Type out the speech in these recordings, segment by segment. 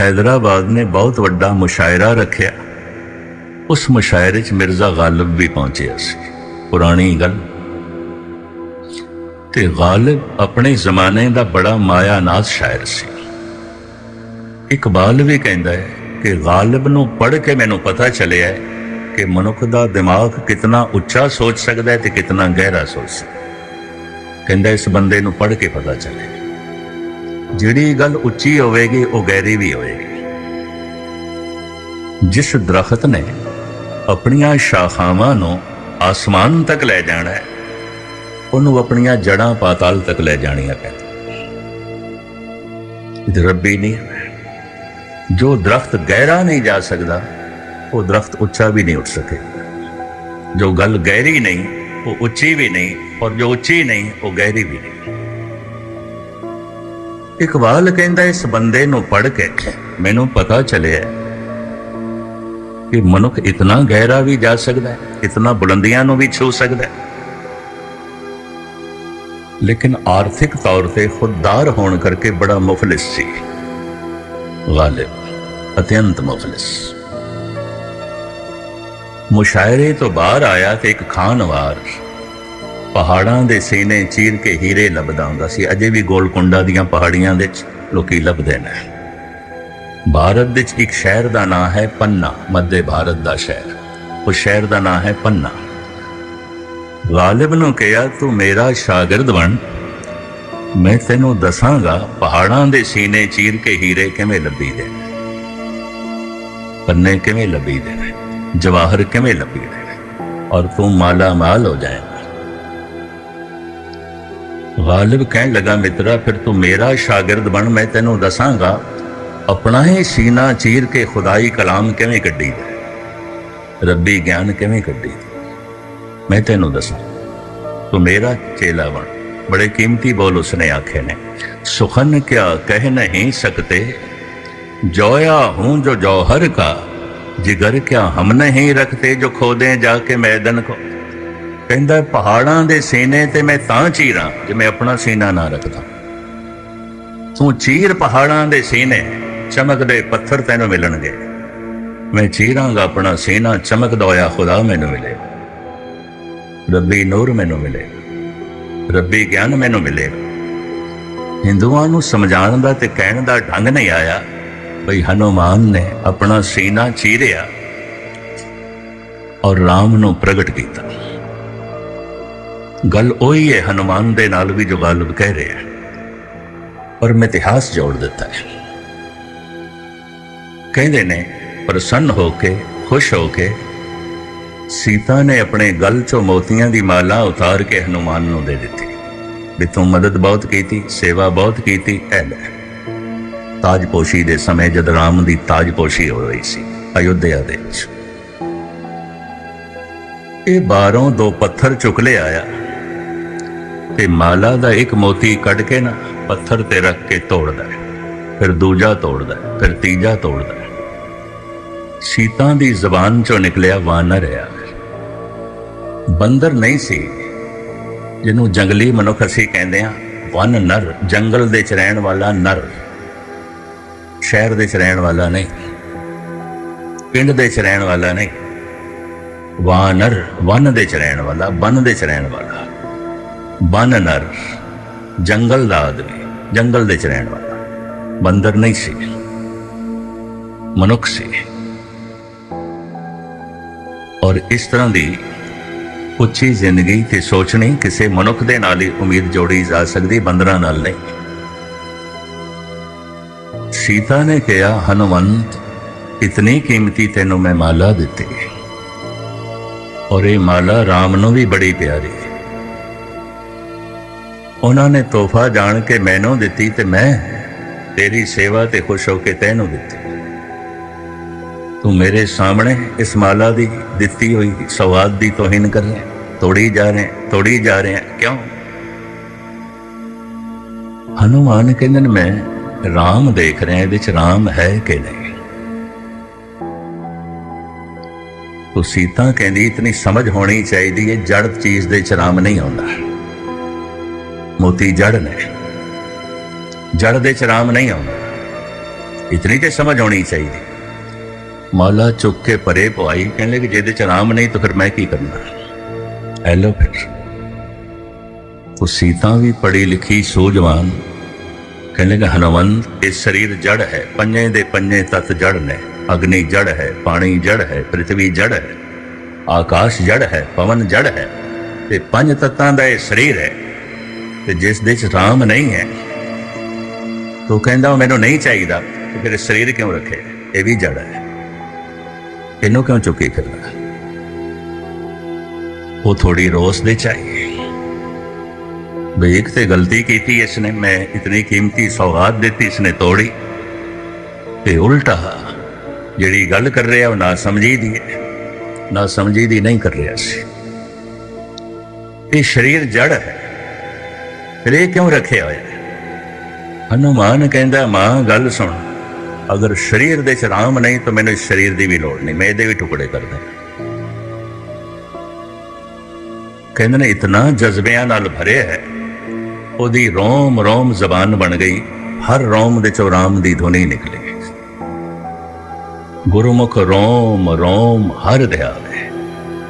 ਹੈਦਰਾਬਾਦ ਨੇ ਬਹੁਤ ਵੱਡਾ ਮੁਸ਼ਾਇਰਾ ਰੱਖਿਆ। ਉਸ ਮੁਸ਼ਾਇਰੇ 'ਚ ਮਿਰਜ਼ਾ ਗਾਲਿਬ ਵੀ ਪਹੁੰਚਿਆ ਸੀ। ਪੁਰਾਣੀ ਗੱਲ। ਤੇ ਗਾਲਿਬ ਆਪਣੇ ਜ਼ਮਾਨੇ ਦਾ ਬੜਾ ਮਾਇਆਨਾਜ਼ ਸ਼ਾਇਰ ਸੀ। ਇਕਬਾਲ ਵੀ ਕਹਿੰਦਾ ਹੈ ਕਿ ਗਾਲਿਬ ਨੂੰ ਪੜ੍ਹ ਕੇ ਮੈਨੂੰ ਪਤਾ ਚੱਲਿਆ ਹੈ ਕਿ ਮਨੁੱਖ ਦਾ ਦਿਮਾਗ ਕਿਤਨਾ ਉੱਚਾ ਸੋਚ ਸਕਦਾ ਹੈ ਤੇ ਕਿਤਨਾ ਗਹਿਰਾ ਸੋਚ ਸਕਦਾ ਕਹਿੰਦਾ ਇਸ ਬੰਦੇ ਨੂੰ ਪੜ੍ਹ ਕੇ ਪਤਾ ਚੱਲਿਆ। ਜਿਹੜੀ ਗੱਲ ਉੱਚੀ ਹੋਵੇਗੀ, ਉਹ ਗਹਿਰੀ ਵੀ ਹੋਵੇਗੀ। ਜਿਸ ਦਰਖਤ ਨੇ ਆਪਣੀਆਂ ਸ਼ਾਖਾਵਾਂ ਨੂੰ ਆਸਮਾਨ ਤੱਕ ਲੈ ਜਾਣਾ ਹੈ, ਉਹਨੂੰ ਆਪਣੀਆਂ ਜੜਾਂ ਪਾਤਾਲ ਤੱਕ ਲੈ ਜਾਣੀਆਂ ਪੈਂਦੀਆਂ। ਇਹ ਰੱਬੀ ਨਹੀਂ ਜੋ ਦਰਖਤ ਗਹਿਰਾ ਨਹੀਂ ਜਾ ਸਕਦਾ, ਉਹ ਦਰਖਤ ਉੱਚਾ ਵੀ ਨਹੀਂ ਉੱਠ ਸਕੇ। ਜੋ ਗੱਲ ਗਹਿਰੀ ਨਹੀਂ, ਉਹ ਉੱਚੀ ਵੀ ਨਹੀਂ, ਔਰ ਜੋ ਉੱਚੀ ਨਹੀਂ, ਉਹ ਗਹਿਰੀ ਵੀ ਨਹੀਂ। ਇਕਬਾਲ ਕਹਿੰਦਾ, ਇਸ ਬੰਦੇ ਨੂੰ ਪੜ੍ਹ ਕੇ ਮੈਨੂੰ ਪਤਾ ਚੱਲਿਆ ਕਿ ਮਨੁੱਖ ਇਤਨਾ ਗਹਿਰਾ ਵੀ ਜਾ ਸਕਦਾ ਹੈ, ਇਤਨਾ ਬੁਲੰਦੀਆਂ ਨੂੰ ਵੀ ਛੂ ਸਕਦਾ ਹੈ। ਲੇਕਿਨ ਆਰਥਿਕ ਤੌਰ ਤੇ ਖੁਦਦਾਰ ਹੋਣ ਕਰਕੇ ਬੜਾ ਮੁਫਲਿਸ ਸੀ ਗਾਲਿਬ ਅਤਿਅੰਤ ਮੁਫਲਿਸ। ਮੁਸ਼ਾਇਰੇ ਤੋਂ ਬਾਹਰ ਆਇਆ ਤੇ ਇੱਕ ਖਾਨਵਾਰ ਪਹਾੜਾਂ ਦੇ ਸੀਨੇ ਚੀਰ ਕੇ ਹੀਰੇ ਲੱਭਦਾ ਹੁੰਦਾ ਸੀ। ਅਜੇ ਵੀ ਗੋਲਕੁੰਡਾ ਦੀਆਂ ਪਹਾੜੀਆਂ ਦੇ ਵਿੱਚ ਲੋਕੀ ਲੱਭਦੇ ਨੇ। ਭਾਰਤ ਵਿੱਚ ਇੱਕ ਸ਼ਹਿਰ ਦਾ ਨਾਮ ਹੈ ਪੰਨਾ, ਮੱਧ ਭਾਰਤ ਦਾ ਸ਼ਹਿਰ। ਉਹ ਸ਼ਹਿਰ ਦਾ ਨਾਮ ਹੈ ਪੰਨਾ। ਗਾਲਿਬ ਨੂੰ ਕਿਹਾ, ਤੂੰ ਮੇਰਾ ਸ਼ਾਗਿਰਦ ਬਣ। ਮੈਂ ਤੈਨੂੰ ਦੱਸਾਂਗਾ ਪਹਾੜਾਂ ਦੇ ਸੀਨੇ ਚੀਰ ਕੇ ਹੀਰੇ ਕਿਵੇਂ ਲੱਭੀ ਦੇ ਨੇ। ਪੰਨੇ ਕਿਵੇਂ ਲੱਭੀ ਦੇ ਨੇ? ਜਵਾਹਰ ਕਿਵੇਂ ਲੱਭੀ ਦੇ ਨੇ? ਔਰ ਤੂੰ ਮਾਲਾ ਮਾਲ ਹੋ ਜਾਏਗਾ। ਗਾਲਿਬ ਕਹਿਣ ਲੱਗਾ, ਮਿੱਤਰਾ, ਫਿਰ ਤੂੰ ਮੇਰਾ ਸ਼ਾਗਿਰਦ ਬਣ, ਮੈਂ ਤੈਨੂੰ ਦੱਸਾਂਗਾ, ਆਪਣਾ ਹੀ ਸੀਨਾ ਚੀਰ ਕੇ ਖੁਦਾਈ ਕਲਾਮ ਕਿਵੇਂ ਕੱਢੀ ਰੱਬੀ ਗਿਆਨ ਕਿਵੇਂ ਕੱਢੀ ਮੈਂ ਤੈਨੂੰ ਦੱਸਾਂ, ਤੂੰ ਮੇਰਾ ਚੇਲਾ ਬਣ। ਬੜੇ ਕੀਮਤੀ ਬੋਲ ਉਸਨੇ ਆਖੇ ਨੇ। ਸੁਖਨ ਕਿਆ ਕਹਿ ਨਹੀਂ ਸਕਤੇ? ਜੋਇਆ ਹੂੰ ਜੋ ਜੌਹਰ ਕਾ, ਜਿਗਰ ਕਿਆ ਹਮ ਨਹੀਂ ਰਖਤੇ, ਜੋ ਖੋਦੇ ਜਾ ਕੇ ਮੈਦਨ ਕੋ ਕਹਿੰਦਾ, ਪਹਾੜਾਂ ਦੇ ਸੀਨੇ ਤੇ ਮੈਂ ਤਾਂ ਚੀਰਾਂ ਜੇ ਮੈਂ ਆਪਣਾ ਸੀਨਾ ਨਾ ਰੱਖਦਾ। ਤੂੰ ਚੀਰ ਪਹਾੜਾਂ ਦੇ ਸੀਨੇ, ਚਮਕਦੇ ਪੱਥਰ ਤੈਨੂੰ ਮਿਲਣਗੇ। ਮੈਂ ਚੀਰਾਂਗਾ ਆਪਣਾ ਸੀਨਾ, ਚਮਕਦਾ ਹੋਇਆ ਖੁਦਾ ਮੈਨੂੰ ਮਿਲੇ। ਰੱਬੀ ਨੂਰ ਮੈਨੂੰ ਮਿਲੇ। ਰੱਬੀ ਗਿਆਨ ਮੈਨੂੰ ਮਿਲੇ। ਹਿੰਦੂਆਂ ਨੂੰ ਸਮਝਾਉਣ ਦਾ ਤੇ ਕਹਿਣ ਦਾ ਢੰਗ ਨਹੀਂ ਆਇਆ। ਬਈ ਹਨੂਮਾਨ ਨੇ ਆਪਣਾ ਸੀਨਾ ਚੀਰਿਆ ਔਰ ਰਾਮ ਨੂੰ ਪ੍ਰਗਟ ਕੀਤਾ। ਗੱਲ ਉਹੀ ਹੈ, ਹਨੂਮਾਨ ਦੇ ਨਾਲ ਵੀ ਜੋ ਗਾਲਬ ਕਹਿ ਰਿਹਾ ਪਰ ਮੈਂ ਇਤਿਹਾਸ ਜੋੜ ਦਿੱਤਾ ਹੈ। ਕਹਿੰਦੇ ਨੇ, ਪ੍ਰਸੰਨ ਹੋ ਕੇ, ਖੁਸ਼ ਹੋ ਕੇ, ਸੀਤਾ ਨੇ ਆਪਣੇ ਗਲ ਚੋਂ ਮੋਤੀਆਂ ਦੀ ਮਾਲਾ ਉਤਾਰ ਕੇ ਹਨੂਮਾਨ ਨੂੰ ਦੇ ਦਿੱਤੀ। ਵੀ ਤੂੰ ਮਦਦ ਬਹੁਤ ਕੀਤੀ, ਸੇਵਾ ਬਹੁਤ ਕੀਤੀ, ਐ ਲੈ। ਤਾਜਪੋਸ਼ੀ ਦੇ ਸਮੇਂ ਜਦ ਰਾਮ ਦੀ ਤਾਜਪੋਸ਼ੀ ਹੋ ਰਹੀ ਸੀ, ਅਯੁੱਧਿਆ ਦੇ ਵਿੱਚ। ਇਹ ਬਾਹਰੋਂ ਦੋ ਪੱਥਰ ਚੁੱਕ ਲੈ ਆਇਆ ਤੇ ਮਾਲਾ ਦਾ ਇੱਕ ਮੋਤੀ ਕੱਢ ਕੇ ਨਾ ਪੱਥਰ ਤੇ ਰੱਖ ਕੇ ਤੋੜਦਾ ਹੈ। ਫਿਰ ਦੂਜਾ ਤੋੜਦਾ ਹੈ, ਫਿਰ ਤੀਜਾ ਤੋੜਦਾ ਹੈ। ਸੀਤਾ ਦੀ ਜ਼ਬਾਨ ਚੋਂ ਨਿਕਲਿਆ ਵਾਨਰ ਆ ਬੰਦਰ ਨਹੀਂ ਸੀ, ਜਿਹਨੂੰ ਜੰਗਲੀ ਮਨੁੱਖ ਅਸੀਂ ਕਹਿੰਦੇ ਆ ਵਨ ਨਰ, ਜੰਗਲ ਦੇ ਚ ਰਹਿਣ ਵਾਲਾ ਨਰ। ਸ਼ਹਿਰ ਦੇ ਚ ਰਹਿਣ ਵਾਲਾ ਨਹੀਂ, ਪਿੰਡ ਦੇ ਚ ਰਹਿਣ ਵਾਲਾ ਨਹੀਂ। ਵਾਨਰ, ਵਨ ਦੇ ਚ ਰਹਿਣ ਵਾਲਾ, ਬਨ ਦੇ ਚ ਰਹਿਣ ਵਾਲਾ। ਬਨ ਨਰ ਜੰਗਲ ਦਾ ਆਦਮੀ, ਜੰਗਲ ਦੇ ਚ ਰਹਿਣ ਵਾਲਾ। ਬੰਦਰ ਨਹੀਂ ਸੀ। ਮਨੁੱਖ ਸੀ। ਔਰ ਇਸ ਤਰ੍ਹਾਂ ਦੀ ਉੱਚੀ ਜ਼ਿੰਦਗੀ ਤੇ ਸੋਚਣੀ ਕਿਸੇ ਮਨੁੱਖ ਦੇ ਨਾਲ ਹੀ ਉਮੀਦ ਜੋੜੀ ਜਾ ਸਕਦੀ, ਬੰਦਰਾਂ ਨਾਲ ਨਹੀਂ। ਸੀਤਾ ਨੇ ਕਿਹਾ, ਹਨੂਮੰਤ, ਇਤਨੀ ਕੀਮਤੀ ਤੈਨੂੰ ਮੈਂ ਮਾਲਾ ਦਿੱਤੀ। ਔਰ ਇਹ ਮਾਲਾ ਰਾਮ ਨੂੰ ਵੀ ਬੜੀ ਪਿਆਰੀ ਉਹਨਾਂ ਨੇ ਤੋਹਫਾ ਜਾਣ ਕੇ ਮੈਨੂੰ ਦਿੱਤੀ ਤੇ ਮੈਂ ਤੇਰੀ ਸੇਵਾ ਤੇ ਖੁਸ਼ ਹੋ ਕੇ ਤੈਨੂੰ ਦਿੱਤੀ। ਤੂੰ ਮੇਰੇ ਸਾਹਮਣੇ ਇਸ ਮਾਲਾ ਦੀ ਦਿੱਤੀ ਹੋਈ ਸਵਾਦ ਦੀ ਤੋਹੀਨ ਕਰ ਰਿਹਾ ਤੋੜੀ ਜਾ ਰਿਹਾ ਤੋੜੀ ਜਾ ਰਿਹਾ ਕਿਉਂ? ਹਨੂਮਾਨ ਕਹਿੰਦੇ ਨੇ, ਮੈਂ ਰਾਮ ਦੇਖ ਰਿਹਾ ਇਹਦੇ ਚ ਰਾਮ ਹੈ ਕਿ ਨਹੀਂ? ਤੋ ਸੀਤਾ ਕਹਿੰਦੀ, ਇਤਨੀ ਸਮਝ ਹੋਣੀ ਚਾਹੀਦੀ ਹੈ ਜੜ ਚੀਜ਼ ਦੇ ਚ ਰਾਮ ਨਹੀਂ ਆਉਂਦਾ। ਮੋਤੀ ਜੜ ਨੇ। ਜੜ ਦੇ ਚ ਰਾਮ ਨਹੀਂ ਆਉਂਦਾ। ਇਤਨੀ ਤੇ ਸਮਝ ਆਉਣੀ ਚਾਹੀਦੀ। ਮੌਲਾ ਚੁੱਕ ਕੇ ਪਰੇ ਪਵਾਈ ਕਹਿਣ ਲੱਗੇ ਜਿਹਦੇ ਚ ਆਰਾਮ ਨਹੀਂ ਤਾਂ ਫਿਰ ਮੈਂ ਕੀ ਕਰਨਾ? ਐ ਫਿਰ। ਉਹ ਸੀਤਾ ਵੀ ਪੜੀ ਲਿਖੀ ਸੂਝਵਾਨ। ਕਹਿਣ ਲੱਗਾ ਹਨਵੰਤ, ਇਹ ਸਰੀਰ ਜੜ ਹੈ। ਪੰਜੇ ਦੇ ਪੰਜੇ ਤਤ ਜੜ ਨੇ। ਅਗਨੀ ਜੜ ਹੈ, ਪਾਣੀ ਜੜ ਹੈ ਪ੍ਰithvi ਜੜ ਹੈ। ਆਕਾਸ਼ ਜੜ ਹੈ, ਪਵਨ ਜੜ ਹੈ। ਤੇ ਪੰਜ ਤੱਤਾਂ ਦਾ ਇਹ ਸਰੀਰ ਹੈ। ਤੇ ਜਿਸ ਦੇ ਚ ਰਾਮ ਨਹੀਂ ਹੈ, ਤੋ ਕਹਿੰਦਾ ਉਹ ਮੈਨੂੰ ਨਹੀਂ ਚਾਹੀਦਾ, ਤੇ ਫਿਰ ਸਰੀਰ ਕਿਉਂ ਰੱਖੇ? ਇਹ ਵੀ ਜੜ ਹੈ। ਇਹਨੂੰ ਕਿਉਂ ਚੁੱਕੀ ਫਿਰਦਾ? ਉਹ ਥੋੜੀ ਰੋਸ ਦੇ ਚਾਹੀਏ ਬਈ ਇੱਕ ਤੇ ਗਲਤੀ ਕੀਤੀ ਇਸਨੇ, ਮੈਂ ਇਤਨੀ ਕੀਮਤੀ ਸੌਗਾਤ ਦਿੱਤੀ ਇਸਨੇ ਤੋੜੀ। ਤੇ ਉਲਟਾ, ਜਿਹੜੀ ਗੱਲ ਕਰ ਰਿਹਾ, ਉਹ ਨਾ ਸਮਝੀ ਦੀ ਹੈ, ਨਾ ਸਮਝੀ ਦੀ ਨਹੀਂ ਕਰ ਰਿਹਾ ਸੀ। ਇਹ ਸਰੀਰ ਜੜ ਹੈ। ਫਿਰ ਇਹ ਕਿਉਂ ਰੱਖਿਆ ਹੋਇਆ ਹੈ ਹਨੂਮਾਨ ਕਹਿੰਦਾ, ਮਾਂ, ਗੱਲ ਸੁਣ। ਅਗਰ ਸਰੀਰ ਦੇ ਚ ਰਾਮ ਨਹੀਂ, ਤਾਂ ਮੈਨੂੰ ਇਸ ਸਰੀਰ ਦੀ ਵੀ ਲੋੜ ਨਹੀਂ। ਮੈਂ ਇਹਦੇ ਵੀ ਟੁਕੜੇ ਕਰ ਦਾਂ ਕਹਿੰਦੇ ਨੇ, ਇਤਨਾ ਜਜ਼ਬਿਆਂ ਨਾਲ ਭਰਿਆ ਹੈ। ਉਹਦੀ ਰੋਮ ਰੋਮ ਜ਼ਬਾਨ ਬਣ ਗਈ। ਹਰ ਰੋਮ ਦੇ ਚੋਂ ਰਾਮ ਦੀ ਧੁਨੀ ਨਿਕਲੀ ਗੁਰਮੁਖ ਰੋਮ ਰੋਮ ਹਰ ਧਿਆਵੇ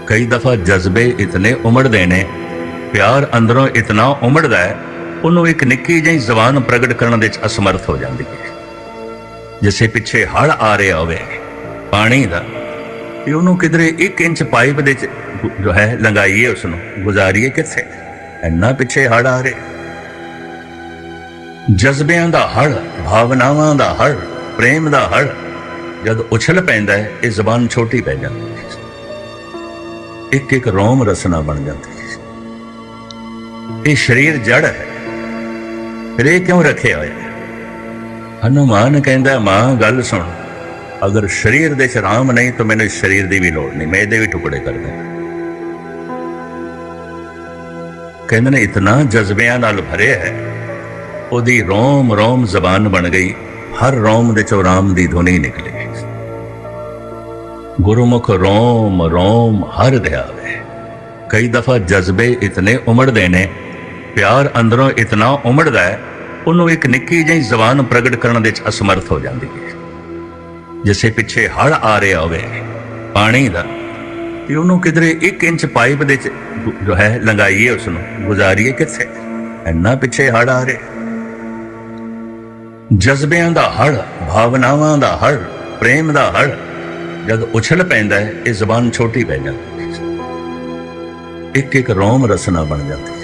ਕਈ ਦਫਾ ਜਜ਼ਬੇ ਇਤਨੇ ਉਮੜਦੇ ਨੇ ਪਿਆਰ ਅੰਦਰੋਂ ਇਤਨਾ ਉਮੜਦਾ ਹੈ, ਉਹਨੂੰ ਇੱਕ ਨਿੱਕੀ ਜਿਹੀ ਜ਼ਬਾਨ ਪ੍ਰਗਟ ਕਰਨ ਦੇ ਚ ਅਸਮਰਥ ਹੋ ਜਾਂਦੀ ਹੈ। ਜਿਸੇ ਪਿੱਛੇ ਹੜ ਆ ਰਿਹਾ ਹੋਵੇ, ਪਾਣੀ ਦਾ, ਤੇ ਉਹਨੂੰ ਕਿਧਰੇ 1 ਇੰਚ ਪਾਈਪ ਦੇ ਚ ਜੋ ਹੈ ਲੰਗਾਈਏ ਉਸ ਨੂੰ ਗੁਜ਼ਾਰੀਏ ਕਿੱਥੇ? ਇੰਨਾ ਪਿੱਛੇ ਹੜ ਆ ਰਿਹਾ। ਜਜ਼ਬਿਆਂ ਦਾ ਹੜ ਭਾਵਨਾਵਾਂ ਦਾ ਹੜ ਪ੍ਰੇਮ ਦਾ ਹੜ ਜਦ ਉਛਲ ਪੈਂਦਾ ਹੈ, ਇਹ ਜ਼ਬਾਨ ਛੋਟੀ ਪੈ ਜਾਂਦੀ ਹੈ। ਇੱਕ ਇੱਕ ਰੋਮ ਰਸਨਾ ਬਣ ਜਾਂਦੀ ਇਹ ਸਰੀਰ ਜੜ ਹੈ। ਫਿਰ ਇਹ ਕਿਉਂ ਰੱਖਿਆ ਹੋਇਆ ਹੈ? ਹਨੂਮਾਨ ਕਹਿੰਦਾ, ਮਾਂ, ਗੱਲ ਸੁਣ। ਅਗਰ ਸਰੀਰ ਦੇ ਚ ਰਾਮ ਨਹੀਂ, ਤਾਂ ਮੈਨੂੰ ਸਰੀਰ ਦੀ ਵੀ ਲੋੜ ਨਹੀਂ। ਮੈਂ ਇਹਦੇ ਵੀ ਟੁਕੜੇ ਕਰ ਦਾਂ ਕਹਿੰਦੇ ਨੇ, ਇਤਨਾ ਜਜ਼ਬਿਆਂ ਨਾਲ ਭਰਿਆ ਹੈ, ਉਹਦੀ ਰੋਮ ਰੋਮ ਜ਼ਬਾਨ ਬਣ ਗਈ। ਹਰ ਰੋਮ ਦੇ ਚੋਂ ਰਾਮ ਦੀ ਧੁਨੀ ਨਿਕਲੀ। ਗੁਰਮੁਖ ਰੋਮ ਰੋਮ ਹਰ ਧਿਆਵੇ ਕਈ ਦਫਾ ਜਜ਼ਬੇ ਇਤਨੇ ਉਮੜਦੇ ਨੇ ਪਿਆਰ ਅੰਦਰੋਂ ਇਤਨਾ ਉਮੜਦਾ ਹੈ, ਉਹਨੂੰ ਇੱਕ ਨਿੱਕੀ ਜਿਹੀ ਜ਼ਬਾਨ ਪ੍ਰਗਟ ਕਰਨ ਵਿੱਚ ਚ ਅਸਮਰਥ ਹੋ ਜਾਂਦੀ ਹੈ। ਜਿਸੇ ਪਿੱਛੇ ਹੜ ਆ ਰਿਹਾ ਹੋਵੇ, ਪਾਣੀ ਦਾ, ਤੇ ਉਹਨੂੰ ਕਿਧਰੇ 1 ਇੰਚ ਪਾਈਪ ਦੇ ਚ ਜੋ ਹੈ ਲੰਗਾਈਏ ਉਸ ਨੂੰ ਗੁਜ਼ਾਰੀਏ ਕਿੱਥੇ? ਇੰਨਾ ਪਿੱਛੇ ਹੜ ਆ ਰਿਹਾ। ਜਜ਼ਬਿਆਂ ਦਾ ਹੜ ਭਾਵਨਾਵਾਂ ਦਾ ਹੜ ਪ੍ਰੇਮ ਦਾ ਹੜ ਜਦ ਉਛਲ ਪੈਂਦਾ ਹੈ, ਇਹ ਜ਼ਬਾਨ ਛੋਟੀ ਪੈ ਜਾਂਦੀ ਹੈ। ਇੱਕ ਇੱਕ ਰੋਮ ਰਸਨਾ ਬਣ ਜਾਂਦੀ ਹੈ।